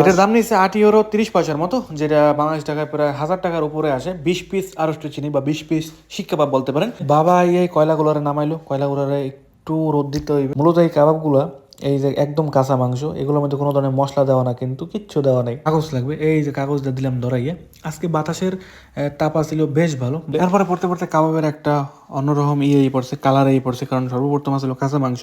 এটার দাম নিচ্ছে আট ইউরো তিরিশ পয়সার মতো যেটা বাংলাদেশ টাকায় প্রায় হাজার টাকার উপরে আসে। বিশ পিস আড়ষ্ট চিনি বা বিশ পিস শিক কাবাব বলতে পারেন। বাবা এই কয়লাগুলোরে নামাইলো কয়লাগুলোরে একটু রোদ দিতে হইবে। মূলত এই কাবাবগুলা এই যে একদম কাঁচা মাংস এগুলোর মধ্যে কোনো ধরনের মশলা দেওয়া না কিন্তু কিচ্ছু দেওয়া নেই। কাগজ লাগবে এই যে কাগজটা দিলাম ধরাইয়ে। আজকে বাতাসের তাপা ছিল বেশ ভালো। এরপরে পড়তে পড়তে কাবাবের একটা অন্যরকম ইয়েই পড়ছে কালারেই পড়ছে কারণ সর্বপ্রথম ছিল কাঁচা মাংস।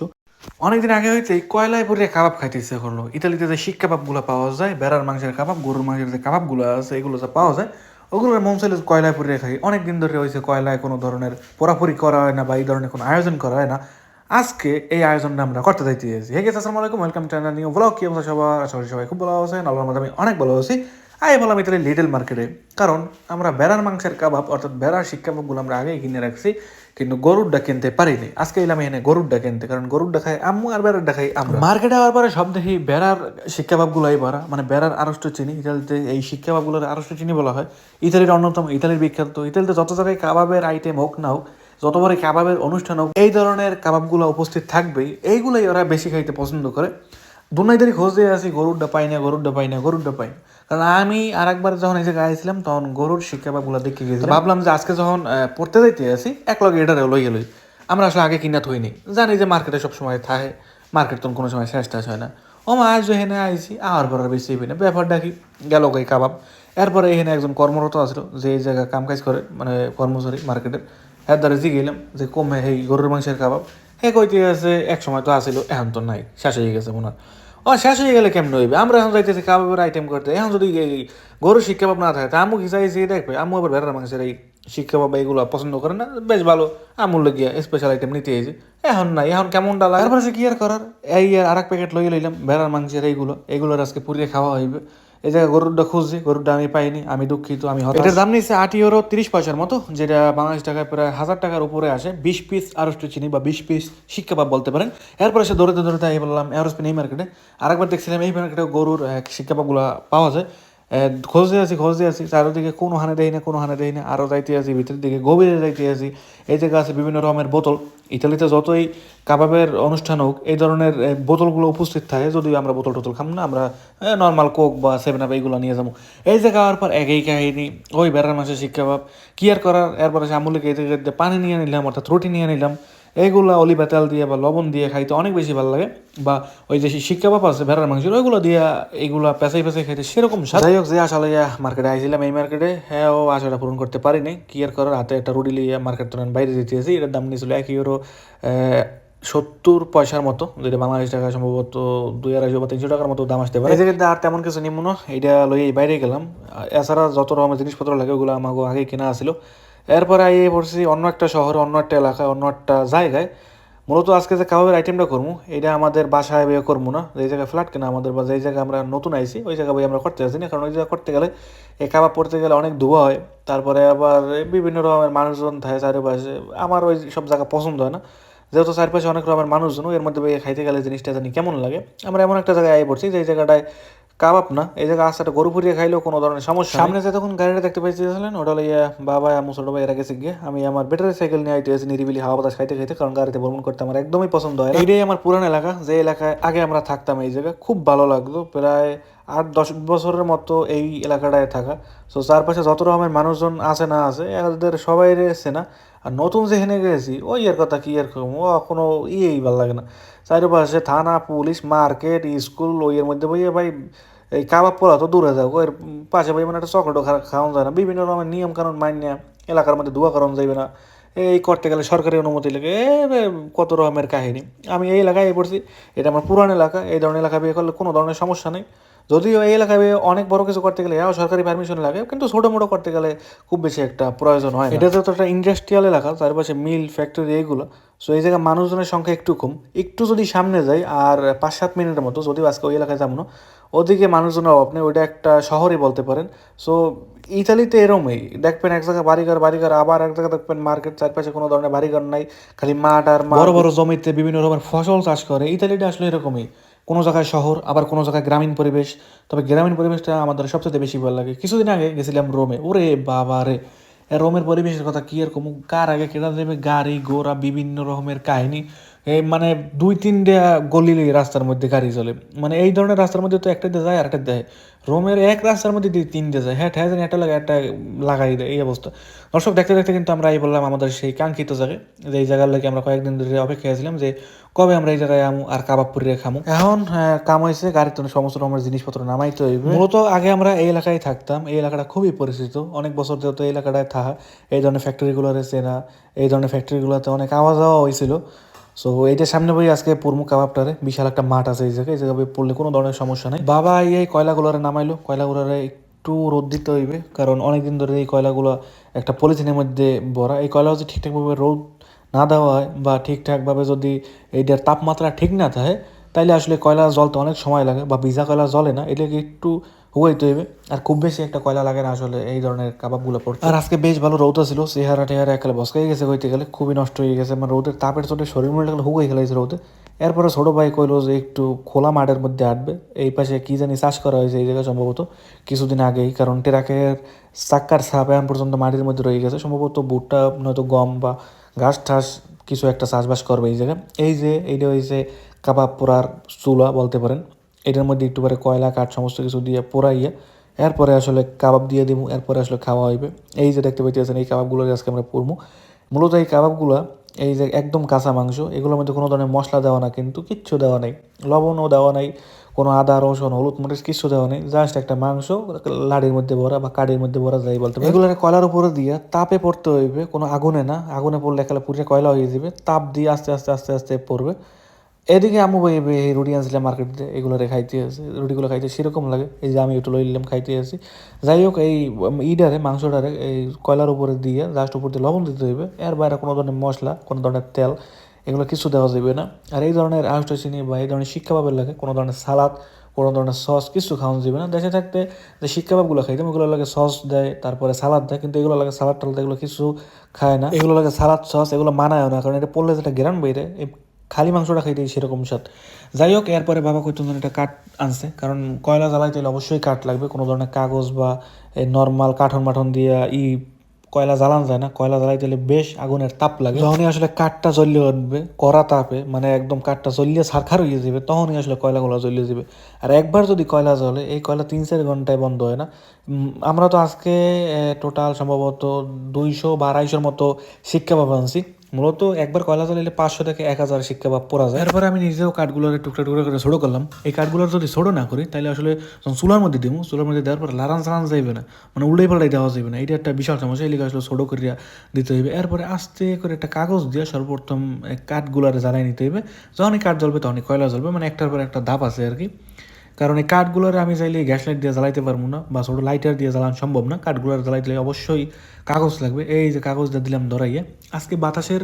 অনেকদিন আগে হইতে কয়লায় পরে কাবাব খাইতে ইচ্ছে করল ইতালিতে যে শিক কাবাবগুলো পাওয়া যায়, বেড়ার মাংসের কাবাব, গরুর মাংসের যে কাবাবগুলো আছে, এগুলো যে পাওয়া যায় ওগুলো মন চাইলে কয়লায় পরে খাই। অনেক দিন ধরে হয়েছে কয়লায় কোনো ধরনের পোড়াপুরি করা হয় না বা এই ধরনের কোনো আয়োজন করা হয় না। আজকে এই আয়োজনটা আমরা করতে যাইতে এসেছি হে গেছে আসসালামু আলাইকুম ওয়েলকাম চ্যানেল নিউ ব্লগ কি অবস্থা সবার? আশা করি সবাই খুব ভালো আছেন, আল্লাহর মধ্যে আমি অনেক ভালো আছি। আই বললাম ইতালি লিটল মার্কেটে কারণ আমরা বেড়ার মাংসের কাবাব অর্থাৎ বেড়ার শিক কাবাবগুলো আমরা আগেই কিনে রাখছি, কিন্তু গরুরটা কিনতে পারিনি। আজকে এলাম এখানে গরুরটা কিনতে, কারণ গরুরটা খাই আম্মু আর বেড়ারটা খাই আমরা। মার্কেটে হওয়ার পরে সব দেখি বেড়ার শিক কাবাবগুলোই ভরা মানে বেড়ার আড়ষ্ট চিনি, ইতালিতে এই শিক কাবাবগুলোর আড়ষ্ট চিনি বলা হয়। ইতালির অন্যতম, ইতালির বিখ্যাত, ইতালিতে যত জায়গায় কাবাবের আইটেম হোক না হোক যতবারই কাবাবের অনুষ্ঠান হোক, এই ধরনের কাবাবগুলো উপস্থিত থাকবেই। এইগুলোই ওরা বেশি খাইতে পছন্দ করে। দুনাইদারি খোঁজ দিয়ে আসি গরুরটা পাই না গরুরটা পাই না গরুরটা পাই না। কারণ আমি আর একবার যখন এসে গাইছিলাম তখন গরুর শিক্ষাবাবগুলো দেখে গেছি ভাবলাম যে আজকে যখন পড়তে যাইতে আসি, এক লগে এটা লই। গেলই আমরা আসলে আগে কিনা থইনি জানি যে মার্কেটে সবসময় থাকে, মার্কেট তখন কোনো সময় শেষ টেষ হয় না। ও মা আজ এখানে আইছি আর পর আর বেশি না। ব্যাপারটা কি গেল গাই কাবাব। এরপরে এখানে একজন কর্মরত আসলো যে এই জায়গায় কাম কাজ করে মানে কর্মচারী মার্কেটের। হ্যাঁ দ্বারা জি গেলাম যে, কমে এই গরুর মাংসের কাবাব। হে কইতে আছে, এক সময় তো আসিল এখন তো নাই, শেষ হয়ে গেছে মনে হয়। ও শেষ হয়ে গেলে কেমন হইবে? আমরা এখন যাইতেছি কাবাবের আইটেম করতে। এখন যদি গরু শিক্ষা পাব কাবাব না থাকে তা আমু কি চাইছি দেখবে? আমু আবার ভেড়ার মাংসের এই শিক্ষা কাবাব এইগুলো পছন্দ করে না বেশ ভালো। আমুল লাগিয়া স্পেশাল আইটেম নিতে এসে এখন নাই এখন কেমনটা ডালা তারপরে কি আর করার? এই আর এক প্যাকেট লইয়ে লইলাম ভেড়ার মাংসের এইগুলো। এগুলোর আজকে পুরিয়ে খাওয়া হইবে। এই জায়গায় গরুরটা খুঁজছি, গরুরটা আমি পাইনি, আমি দুঃখিত, আমি। এটার দাম নিয়েছে আট ইউরো তিরিশ পয়সার মতো, যেটা বাংলাদেশ টাকায় প্রায় হাজার টাকার উপরে আসে। বিশ পিস আড়ষ্ট চিনি বা বিশ পিস শিক্ষা পাপ বলতে পারেন। এরপরে সে দৌড়তে দৌড়তে এই বললাম এরোস্পিন এই মার্কেটে আরেকবার দেখছিলাম, এই মার্কেটে গরুর শিক্ষা শিক কাবাবগুলো পাওয়া যায়। খোঁজ দিয়ে আছি, খোঁজ দিয়ে আছি। চারিদিকে কোনো হানে দেয় না, কোনো হানে দেয় না। আরও যাইতে আছি, ভিতরের দিকে, গভীরে যাইতে আছি। এই জায়গা আছে বিভিন্ন রকমের বোতল। ইতালিতে যতই কাবাবের অনুষ্ঠান হোক, এই ধরনের বোতলগুলো উপস্থিত থাকে। যদিও আমরা বোতল টোতল খাম না, আমরা নর্মাল কোক বা সেভেন আপ এইগুলো নিয়ে যাব। এই জায়গা হওয়ার পর একই কাহিনী। ওই বেড়ার মাসে শিক্ষা কাবাব কি আর করার? এরপরে আমুলিকে এই জায়গাতে পানি নিয়ে নিলাম, অর্থাৎ রুটি নিয়ে নিলাম। এইগুলো অলিভা তেল দিয়ে বা লবণ দিয়ে খাইতে অনেক বেশি ভালো লাগে। বা ওই যে শিক্ষা বাপ আছে ভেড়ার মাংস ওইগুলো দিয়ে এইগুলো পেঁচাই পেঁচাই খাইতে সেরকম। যাই হোক যে আসলে মার্কেটে আইছিলাম এই মার্কেটে হ্যাঁ ও আশাটা পূরণ করতে পারিনি। কি আর করার হাতে একটা রুটি লিয়ে মার্কেট তো বাইরে দিতে এসেছি এটার দাম নিয়েছিল এক ইউরো সত্তর পয়সার মতো যেটা বাংলাদেশ টাকা সম্ভবত দুই আড়াইশো বা তিনশো টাকার মতো দাম আসতে পারে। এই আর তেমন কিছু নিম্ন এটা লইয়ে বাইরে গেলাম। এছাড়া যত রকমের জিনিসপত্র লাগে ওগুলো আমাকে আগে কেনা আসলো এরপরে আইয়ে পড়ছি অন্য একটা শহরে, অন্য একটা এলাকায়, অন্য একটা জায়গায়। মূলত আজকে যে কাবাবের আইটেমটা করব, এটা আমাদের বাসায় বিয়ে করব না। যে জায়গায় ফ্ল্যাট কেনা আমাদের বা যেই জায়গায় আমরা নতুন আইছি, ওই জায়গায় আমরা করতে আসি না কারণ ওই জায়গায় করতে গেলে এই কাবাব পড়তে গেলে অনেক ধোয়া হয়। তারপরে আবার বিভিন্ন রকমের মানুষজন থাকে চারিপাশে। আমার ওই সব জায়গা পছন্দ হয় না। যেহেতু চারপাশে অনেক রকমের মানুষজন এর মধ্যে খাইতে গেলে জিনিসটা জানি কেমন লাগে। আমরা এমন একটা জায়গায় আই পড়ছি, যে জায়গাটায় কাবাব না এই জায়গায় আস্তে গরু ফুরিয়ে খাইলেও কোনো ধরনের সমস্যা সামনে যে তখন গাড়িটা দেখতে পাইছিলেন ওটা লাইয়া বাবা আমু ছোট ভাই এরা গেছে গিয়ে। আমি আমার ব্যাটারি সাইকেল নিয়ে আইতে নিরিবিলি হাওয়া বাতাস খাইতে খাইতে কারণ গাড়িতে ভ্রমণ করতে আমার একদমই পছন্দ হয় এটাই আমার পুরান এলাকা। যে এলাকায় আগে আমরা থাকতাম এই জায়গায় খুব ভালো লাগতো। প্রায় আট দশ বছরের মতো এই এলাকাটায় থাকা। সো চারপাশে যত রকমের মানুষজন আছে না আছে এদের সবাই রয়েছে না আর নতুন যেখানে গেছি ওই এর কথা কি আর কম, ও কোনো ইয়েই ভালো লাগে না। চারিপাশে থানা পুলিশ মার্কেট স্কুল ওই এর মধ্যে বইয়ে ভাই এই কাবাব পোলা তো দূরে যাও এর পাশে ভাই মানে একটা চকলেটও খাওয়ানো যায় না। বিভিন্ন রকমের নিয়ম কানুন মান্য এলাকার মধ্যে দোয়া করানো যাইবে না। এই করতে গেলে সরকারি অনুমতি লাগে। এ কত রকমের কাহিনী। আমি এই এলাকায় পড়ছি। এটা আমার পুরান এলাকা। এই ধরনের এলাকা বিয়ে করলে কোনো ধরনের সমস্যা নেই। যদিও এই এলাকায় অনেক বড় কিছু করতে গেলে এও সরকারি পারমিশন লাগে কিন্তু ছোটো মোটো করতে গেলে খুব বেশি একটা প্রয়োজন হয় এটা তো একটা ইন্ডাস্ট্রিয়াল এলাকা চারপাশে মিল ফ্যাক্টরি এইগুলো সো এই জায়গায় মানুষজনের সংখ্যা একটু কম। একটু যদি সামনে যাই আর পাঁচ সাত মিনিটের মতো যদিও আজকে ওই এলাকায় যাব না ওদিকে মানুষজনের অভাব নেই ওইটা একটা শহরই বলতে পারেন। সো ইতালিতে এরমই। দেখবেন এক জায়গায় বাড়িঘর বাড়িঘর আবার এক জায়গায় দেখবেন মার্কেট চারপাশে কোনো ধরনের বাড়িঘর নাই খালি মাঠ আর বড় বড় জমিতে বিভিন্ন রকমের ফসল চাষ করে ইতালিটা আসলে এরকমই। কোনো জায়গায় শহর, আবার কোনো জায়গায় গ্রামীণ পরিবেশ। তবে গ্রামীণ পরিবেশটা আমাদের সবচেয়ে বেশি ভালো লাগে। কিছুদিন আগে গেছিলাম রোমে। ওরে বাবা রে! রোমের পরিবেশের কথা কী এরকম কার আগে কেটা দেবে গাড়ি, ঘোড়া, বিভিন্ন রকমের কাহিনী। এই মানে দুই তিনটা গলি রাস্তার মধ্যে গাড়ি চলে। মানে এই ধরনের রাস্তার মধ্যে তো একটা যায় আর একটা দেয় রোমের এক রাস্তার মধ্যে দিয়ে তিনটে যায়। হ্যাঁ ঠ্যাঁ জানি একটা লাগে একটা লাগাই দেয় এই অবস্থা। দর্শক দেখতে দেখতে কিন্তু আমরা এই বললাম আমাদের সেই কাঙ্ক্ষিত জায়গায় যে এই জায়গার লাগে আমরা কয়েকদিন ধরে অপেক্ষা ছিলাম যে কবে আমরা এই জায়গায় আমু আর কাবাব পুরিয়ে খামু। এখন হ্যাঁ, কাম হয়েছে গাড়ির তো সমস্ত রকমের জিনিসপত্র নামাইতে হইবে। মূলত আগে আমরা এই এলাকায় থাকতাম এই এলাকাটা খুবই পরিচিত। অনেক বছর যেহেতু এই এলাকাটায় থাকা এই ধরনের ফ্যাক্টরিগুলো চেনা এই ধরনের ফ্যাক্টরিগুলোতে অনেক আওয়াজ যাওয়া হয়েছিল। সো এইটার সামনে বই আজকে পুরমু কাবাবটারে, বিশাল একটা মাঠ আছে এই জায়গায় এই জায়গায় পড়লে কোনো ধরনের সমস্যা নেই। বাবা এই কয়লাগুলোরে নামাইলো, কয়লাগুলোরে একটু রোদ দিতে হইবে, কারণ অনেকদিন ধরে এই কয়লাগুলো একটা পলিথিনের মধ্যে ভরা। এই কয়লা যদি ঠিকঠাকভাবে রোদ না দেওয়া হয় বা ঠিকঠাকভাবে যদি এইটার তাপমাত্রা ঠিক না থাকে, তাইলে আসলে কয়লা জ্বলতে অনেক সময় লাগে বা ভিজা কয়লা জ্বলে না, এটাকে একটু হুয়াইতে হইবে আর খুব বেশি একটা কয়লা লাগে না আসলে এই ধরনের কাবাবগুলো পড়তে। আর আজকে বেশ ভালো রোদ ছিল চেহারা টেহারা একালে বসকাই গেছে কইতে গেলে, খুবই নষ্ট হয়ে গেছে। মানে রোদের তাপের চোটে শরীর মনে লাগলে হুগাই গেলাইছে রোদে। এরপরে ছোটো ভাই কইলো যে একটু খোলা মাঠের মধ্যে আটবে এই পাশে কি জানি চাষ করা হয়েছে এই জায়গায় সম্ভবত। কিছুদিন আগেই, কারণ টেরাকের চাক্কার ছাপ এখন পর্যন্ত মাটির মধ্যে রয়ে গেছে। সম্ভবত ভুট্টা, নয়তো গম বা ঘাস ঠাস কিছু একটা চাষবাস করবে এই জায়গায়। এই যে, এইটা হয়েছে কাবাব পোড়ার চুলা বলতে পারেন। এটার মধ্যে একটু পরে কয়লা, কাঠ সমস্ত কিছু দিয়ে পোড়াইয়া এরপরে আসলে কাবাব দিয়ে দিব এরপরে আসলে খাওয়া হইবে। এই যে দেখতে পাইতেছেন, এই কাবাবগুলো আজকে আমরা পরবো মূলত এই কাবাবগুলো, এই যে একদম কাঁচা মাংস, এগুলোর মধ্যে কোনো ধরনের মশলা দেওয়া না, কিন্তু কিচ্ছু দেওয়া নেই। লবণও দেওয়া নাই, কোনো আদা, রসুন, হলুদ মরিচ কিচ্ছু দেওয়া নেই, জাস্ট একটা মাংস, লাড়ির মধ্যে ভরা বা কাঠির মধ্যে ভরা যাই বলতে পারে এগুলোর কয়লার উপরে দিয়ে তাপে পড়তে হইবে, কোনো আগুনে না, আগুনে পড়লে একালে পুরে কয়লা হয়ে যাবে, তাপ দিয়ে আস্তে আস্তে আস্তে আস্তে পড়বে। এদিকে আমু ভাই এই রুটি আনছিলাম মার্কেটে এগুলো খাইতে আছে রুটিগুলো খাইতে সেরকম লাগে। এই যে আমি একটু লইলাম খাইতে আছি যাই হোক, এই ইডারে, মাংসটারে, এই কয়লার উপরে দিয়ে জাস্ট উপর দিয়ে লবণ দিতে হইবে। এর বাইরে কোনো ধরনের মশলা, কোনো ধরনের তেল, এগুলো কিছু দেওয়া যাবে না। আর এই ধরনের আউসটা চিনি বা এই ধরনের শিক্ষা পাবের লাগে, কোনো ধরনের সালাদ, কোনো ধরনের সস, কিছু খাওয়ানো যাবে না। দেশে থাকতে যে শিক্ষা কাবাবগুলো খাইতাম, ওগুলো লাগে সস দেয়, তারপরে সালাদ দেয়, কিন্তু এগুলো লাগে সালাদ টালাদ এগুলো কিছু খায় না। এগুলো লাগে সালাদ, সস, এগুলো মানায় না, কারণ এটা পড়লে যেটা বাইরে, এই খালি মাংসটা খাইতে সেরকম স্বাদ। যাই হোক এরপরে বাবা কইতুন একটা কাঠ আনছে। কারণ কয়লা জ্বালাইতে হলে অবশ্যই কাঠ লাগবে। কোনো ধরনের কাগজ বা এই নর্মাল কাঠন মাঠন দিয়ে ই কয়লা জ্বালানো যায় না। কয়লা জ্বালাইতে হলে বেশ আগুনের তাপ লাগে। তখনই আসলে কাঠটা জ্বলিয়ে উঠবে, কড়া তাপে মানে একদম কাঠটা জ্বলিয়ে সারখার হয়ে যাবে তখনই আসলে কয়লাগুলো জ্বলিয়ে যাবে আর একবার যদি কয়লা জ্বলে, এই কয়লা তিন চার ঘন্টায় বন্ধ হয় না। আমরা তো আজকে টোটাল সম্ভবত দুইশো বা আড়াইশোর মতো শিক্ষা পাবো আনছি। মূলত একবার কয়লা জ্বালাইলে পাঁচশো থেকে এক হাজার শিক্ষা বা পড়া যায়। এরপরে আমি নিজেও কাঠগুলোর টুকরা টুকরা করে ছোটো করলাম। এই কাঠগুলোর যদি ছোটো না করি তাহলে আসলে যখন চুলার মধ্যে দিব চুলার মধ্যে দেওয়ার পর লারান সারান যাইবে না মানে উল্টাই পাল্টাই দেওয়া যাবে না। এটা একটা বিশাল সমস্যা, এই আসলে ছোটো করিয়া দিতে হইবে। এরপরে আস্তে করে একটা কাগজ দিয়ে সর্বপ্রথম কাঠগুলোরে জ্বালাই নিতে হইবে। যখনই কাঠ জ্বলবে তখনই কয়লা জ্বলবে মানে একটার পর একটা ধাপ আছে আর কি। কারণ এই কাঠগুলোর আমি চাইলে গ্যাস লাইট দিয়ে জ্বালাইতে পারব না বা ছোটো লাইটার দিয়ে জ্বালানো সম্ভব না। কাঠগুলোর জ্বালাইতে অবশ্যই কাগজ লাগবে। এই যে কাগজটা দিলাম ধরাইয়ে, আজকে বাতাসের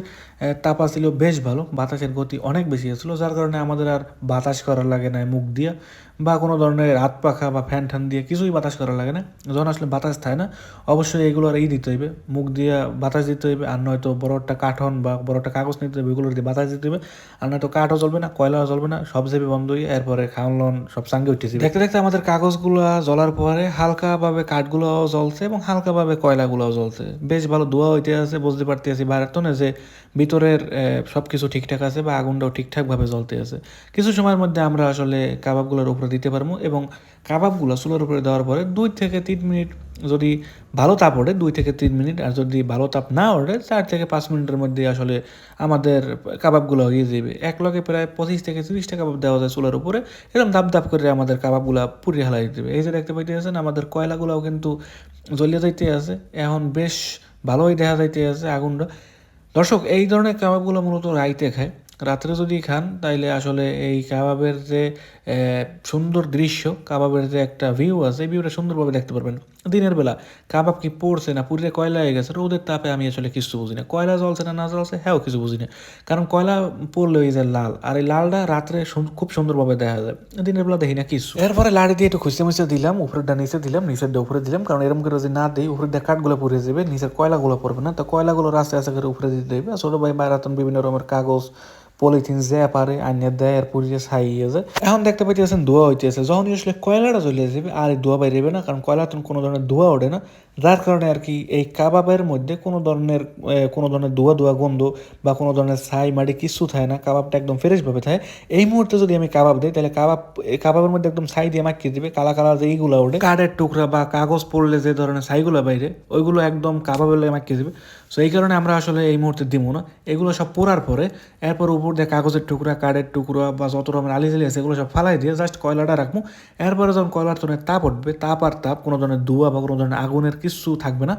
তাপা ছিল বেশ ভালো, বাতাসের গতি অনেক বেশি ছিল যার কারণে আমাদের আর বাতাস করা লাগে না মুখ দিয়ে। বা কোনো ধরনের হাত পাখা বা ফ্যান ঠ্যান দিয়ে কিছুই বাতাস করা লাগে না। যখন আসলে বাতাস থাকে না, অবশ্যই এইগুলোর এই দিতে হইবে। মুখ দিয়ে বাতাস দিতে হইবে, আর নয়তো বড় একটা কাঠন বা বড় একটা কাগজ নিতে হবে এগুলোর দিয়ে বাতাস দিতে হবে আর নয়তো কাঠও চলবে না, কয়লাও চলবে না, সব যাবে বন্ধ হয়ে এরপরে খাওয়ান সব সাঙ্গে উঠেছে দেখতে দেখতে আমাদের কাগজগুলো জ্বলার পরে হালকাভাবে কাঠগুলোও জ্বলছে এবং হালকাভাবে কয়লাগুলোও জ্বলছে। বেশ ভালো ধোয়া হইতে আছে, বুঝতে পারতেছি না যে ভিতরের সব কিছু ঠিকঠাক আছে বা আগুনটাও ঠিকঠাকভাবে জ্বলতে আছে। কিছু সময়ের মধ্যে আমরা আসলে কাবাবগুলোর উপরে দিতে পারব এবং কাবাবগুলো চুলার উপরে দেওয়ার পরে দুই থেকে তিন মিনিট যদি ভালো তাপ ওঠে, দুই থেকে তিন মিনিট। আর যদি ভালো তাপ না ওঠে, চার থেকে পাঁচ মিনিটের মধ্যে আসলে আমাদের কাবাবগুলো হয়ে যাবে। এক লগে প্রায় পঁচিশ থেকে তিরিশটা কাবাব দেওয়া যায় চুলার উপরে। এরকম ধাপ ধাপ করে আমাদের কাবাবগুলো পুড়িয়ে হালাই দেবে। এই যে দেখতে পাইতেছেন, আমাদের কয়লাগুলোও কিন্তু জ্বলিয়ে যাইতে আছে। এখন বেশ ভালোই দেখা যাইতে আছে আগুনটা। দর্শক, এই ধরনের কাবাবগুলো মূলত রাইতে খায়। রাত্রে যদি খান, তাইলে আসলে এই কাবাবের যে সুন্দর দৃশ্য, কাবাবের যে একটা ভিউ আছে, এই ভিউটা সুন্দরভাবে দেখতে পারবেন। দিনের বেলা, কাবাব কি পড়ছে না পুরে কয়লা হয়ে গেছে? রোদের তাপে আমি আসলে কিছু বুঝি না। কয়লা জ্বলছে না না জ্বলছে হ্যাঁ কিছু বুঝি না। কারণ কয়লা পড়লে ওই যে লাল, আর এই লালটা রাত্রে খুব সুন্দরভাবে দেখা যায়। দিনের বেলা দেখি না কিছু। এরপরে লাড়ি দিয়ে একটু খুঁজতে মুছতে দিলাম, উপরেরটা নিচে দিলাম, নিচের দিয়ে উপরে দিলাম, কারণ এরকম করে যদি না দিই, উপরের দিয়ে কাঠগুলো পুড়ে যাবে, নিচের কয়লাগুলো পড়বে না। তো কয়লাগুলো রাস্তায় আস্তে করে উপরে দিতে হবে ছোটো ভাই বাইরাতন বিভিন্ন রকমের কাগজ পলিথিন যে পারে আইনের দেয় আর যে এখন দেখতে পাইতেছেন, ধোয়া হইতেছে। যখন আসলে কয়লাটা চলে যাবে আর ধোয়া বাইরে না, কারণ কয়লা তখন কোনো ধরনের ধোয়া ওঠে না। যার কারণে আর কি এই কাবাবের মধ্যে কোনো ধরনের কোনো ধরনের ধোয়া ধোয়া গন্ধ বা কোনো ধরনের ছাই মাটি কিছু থাকে না, কাবাবটা একদম ফ্রেশভাবে থাকে। এই মুহূর্তে যদি আমি কাবাব দিই, তাহলে কাবাব, এই কাবাবের মধ্যে একদম ছাই দিয়ে মাখিয়ে দিবে, কালা কালা যে এইগুলো ওঠে, কাঠের টুকরা বা কাগজ পড়লে যে ধরনের ছাইগুলো বাইরে, ওইগুলো একদম কাবাবের লাগে মাখিয়ে দিবে। সো এই কারণে আমরা আসলে এই মুহূর্তে দিব না। এগুলো সব পোড়ার পরে, এরপর উপর দিয়ে কাগজের টুকরা, কাঠের টুকরা বা যত রকমের আলি জালি আছে, এগুলো সব ফালাই দিয়ে জাস্ট কয়লাটা রাখব। এরপরে যখন কয়লার তনে তাপ উঠবে, তাপ আর তাপ, কোনো ধরনের ধোয়া বা কোনো ধরনের আগুনের কিছু থাকবে না।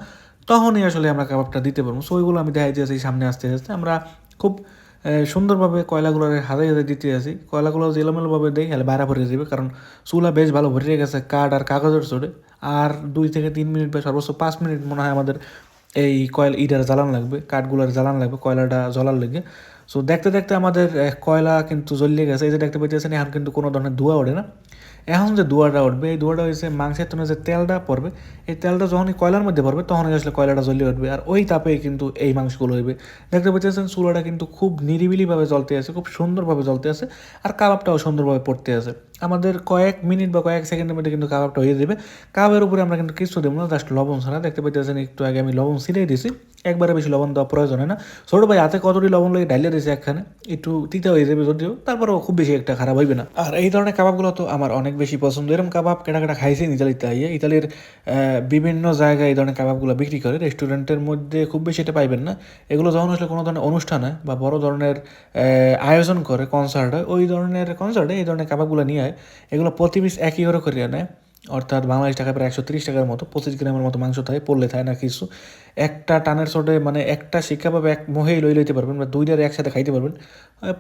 তখনই আসলে আমরা কাবাবটা দিতে পারব। সো ওইগুলো আমি দেখাই দিয়েছি, সামনে আসতে আসতে। আমরা খুব সুন্দরভাবে কয়লাগুলো হাতে হাতে দিতে আসি কয়লাগুলো যে এলোমেলোভাবে দেই হলে বাইরে ভরে যাবে কারণ চুলা বেশ ভালো ভরে গেছে, কাঠ আর কাগজের চোটে। আর দুই থেকে তিন মিনিট বা সর্বোচ্চ পাঁচ মিনিট মনে হয় আমাদের এই কয়লা ইটার জ্বালান লাগবে, কাঠগুলোর জ্বালান লাগবে, কয়লাটা জ্বলার লেগে। সো দেখতে দেখতে আমাদের কয়লা কিন্তু জ্বলিয়ে গেছে। এই যে দেখতে পাইতেছেন, এখন কিন্তু কোনো ধরনের ধোয়া ওঠে না। এখন যে ধোঁয়াটা উঠবে, এই ধোঁয়াটা হয়েছে মাংসের তনে যে তেলটা পড়বে, এই তেলটা যখনই কয়লার মধ্যে পড়বে তখন আসলে কয়লাটা জ্বলিয়ে উঠবে। আর ওই তাপেই কিন্তু এই মাংসগুলো হইবে। দেখতে পাচ্ছেন, চুলাটা কিন্তু খুব নিরিবিলিভাবে জ্বলতে আছে, খুব সুন্দরভাবে জ্বলতে আছে, আর কাবাবটাও সুন্দরভাবে পড়তে আছে। আমাদের কয়েক মিনিট বা কয়েক সেকেন্ডের মধ্যে কিন্তু কাবাবটা হয়ে যাবে। কাবাবের উপরে আমরা কিন্তু কিছু দেবো না জাস্ট লবণ ছাড়া। দেখতে পাইতেছেন, একটু আগে আমি লবণ ছিটিয়ে দিয়েছি একবারে বেশি লবণ দেওয়া প্রয়োজন হয় না। ছোটো ভাই, হাতে কতটি লবণ লাগে ডালিয়ে দিয়েছে একখানে? একটু তিতা হয়ে যাবে যদিও, তারপরেও খুব বেশি একটা খারাপ হইবে না। আর এই ধরনের কাবাবগুলো তো আমার অনেক বেশি পছন্দ। এরকম কাবাব কেটা কেটা খাইছি ইতালিতে আইয়ে। ইতালির বিভিন্ন জায়গায় এই ধরনের কাবাবগুলো বিক্রি করে। রেস্টুরেন্টের মধ্যে খুব বেশি এটা পাইবেন না। এগুলো যখন আসলে কোনো ধরনের অনুষ্ঠান হয় বা বড় ধরনের আয়োজন করে কনসার্ট হয়, ওই ধরনের কনসার্টে এই ধরনের কাবাবগুলো নিয়ে হয় এগুলো প্রতি পিস একই করে করিয়া নেয়। অর্থাৎ বাংলাদেশ টাকা প্রায় একশো তিরিশ টাকার মতো, পঁচিশ গ্রামের মতো মাংস থাকে পড়লে থাকে না কিছু। একটা টানের ছোটে মানে একটা শিক্ষা পাবে এক মহেই লই লইতে পারবেন বা দুইটার একসাথে খাইতে পারবেন।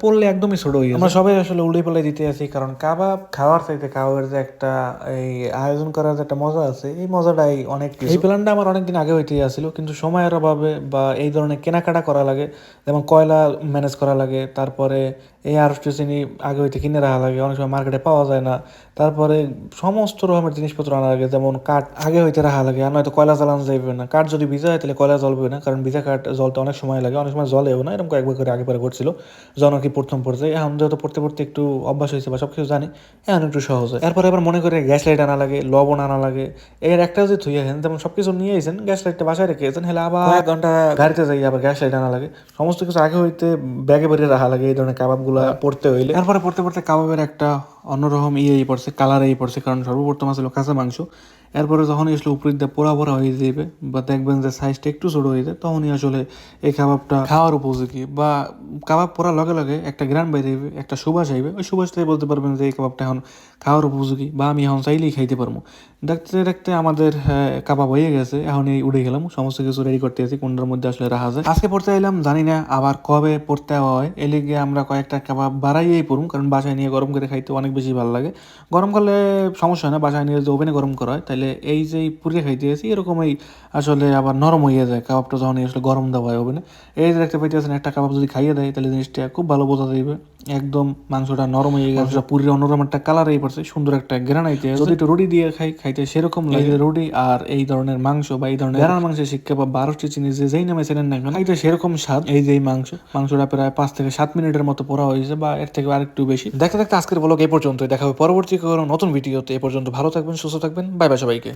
পড়লে একদমই ছোট হয়ে আমরা সবাই আসলে উল্টে পাল্লাই দিতে আছি কারণ কাবাব খাওয়ার চাইতে খাওয়ার যে একটা এই আয়োজন করার যে একটা মজা আছে এই মজাটাই অনেক। এই প্ল্যানটা আমার অনেকদিন আগে হইতে আসছিল কিন্তু সময়ের অভাবে বা এই ধরনের কেনাকাটা করা লাগে যেমন কয়লা ম্যানেজ করা লাগে তারপরে এই আর চিনি আগে হইতে কিনে রাখা লাগে অনেক সময় মার্কেটে পাওয়া যায় না। তারপরে সমস্ত রকমের জিনিসপত্র আনা লাগে যেমন কাঠ আগে হইতে রাখা লাগে আর নয়তো কয়লা জ্বালানো যাইবে না কাঠ যদি ভিজা হয় তাহলে কয়লা জ্বলবে না? কারণ ভিজা কাঠ জ্বলতে অনেক সময় লাগে অনেক সময় জ্বলেও না এরকম কয়েকবার করে আগে পরে ঘটছিল। যখন আর কি প্রথম পড়ছে এখন যেহেতু পড়তে পড়তে একটু অভ্যাস হয়েছে বা সব কিছু জানি এখন একটু সহজ হয়। এরপরে আবার মনে করে গ্যাস লাইট আনা লাগে লবণ আনা লাগে এর একটা যদি থুই আছেন যেমন সব কিছু নিয়ে আইছেন গ্যাস লাইটটা বাসায় রেখে গেছেন হলে আবার এক ঘণ্টা গাড়িতে যাই আবার গ্যাস লাইট আনা লাগে। সমস্ত কিছু আগে হইতে ব্যাগে ভরে রাখা লাগে এই ধরনের কাবাবগুলো পড়তে হইলে। এরপরে পড়তে পড়তে কাবাবের একটা অন্যরকম ইয়েই পড়ছে কালারেই পড়ছে কারণ সর্বপ্রথম আসলে কাঁচা মাংস। এরপরে যখন আসলে উপরে দিয়ে পোড়া পোড়া হয়ে যাবে বা দেখবেন যে সাইজটা একটু ছোট হয়ে যায়, তখনই আসলে এই কাবাবটা খাওয়ার উপযোগী। বা কাবাব পোড়ার লগে লগে একটা গ্রান বাইরে একটা সুবাস আইবে। ওই সুবাসটাই বলতে পারবেন যে এই কাবাবটা এখন খাওয়ার উপযোগী, বা আমি এখন চাইলেই খাইতে পারব। দেখতে দেখতে আমাদের কাবাব হয়ে গেছে, এখন এই উড়ে গেলাম, সমস্ত কিছু রেডি করতে আছি কোনটার মধ্যে আসলে রাখা যায়। আজকে পড়তে এলাম জানি না আবার কবে পড়তে হয় এলে গিয়ে আমরা কয়েকটা কাবাব বাড়াইয়েই পড়ুম, কারণ বাসায় নিয়ে গরম করে খাইতে অনেক বেশি ভালো লাগে। গরম করলে সমস্যা হয় না, বাসায় নিয়ে যদি ওভেনে গরম করা হয় তাহলে এই যে পুড়ে খাইতে আছি এরকমই আসলে আবার নরম হয়ে যায়, কাবাবটা যখন আসলে গরম দেওয়া হবে না এই যে দেখতে পাইতেছেন, একটা কাবাব যদি খাইয়ে দেয়, তাহলে জিনিসটা খুব ভালো বোঝা যাবে একদম মাংসটা নরম হয়ে গেছে পুরীর অন্যরকম একটা কালার এই পড়ছে সুন্দর একটা গ্রানাইতে যদি একটু রুটি দিয়ে খাই খাইতে সেরকম লাগে রুটি আর এই ধরনের মাংস বা এই ধরনের গ্রান মাংসের শিক্ষা বা বারোটি চিনি যে যেই নামে চেনেন না কেন খাইতে সেরকম স্বাদ। এই যে মাংস। মাংসটা প্রায় পাঁচ থেকে সাত মিনিটের মতো পোড়া হয়েছে বা এর থেকে আরেকটু বেশি। দেখতে দেখতে আজকের ব্লগ এই পর্যন্ত দেখা হবে পরবর্তী কোনো নতুন ভিডিওতে এ পর্যন্ত ভালো থাকবেন সুস্থ থাকবেন। বাই বাই সবাইকে।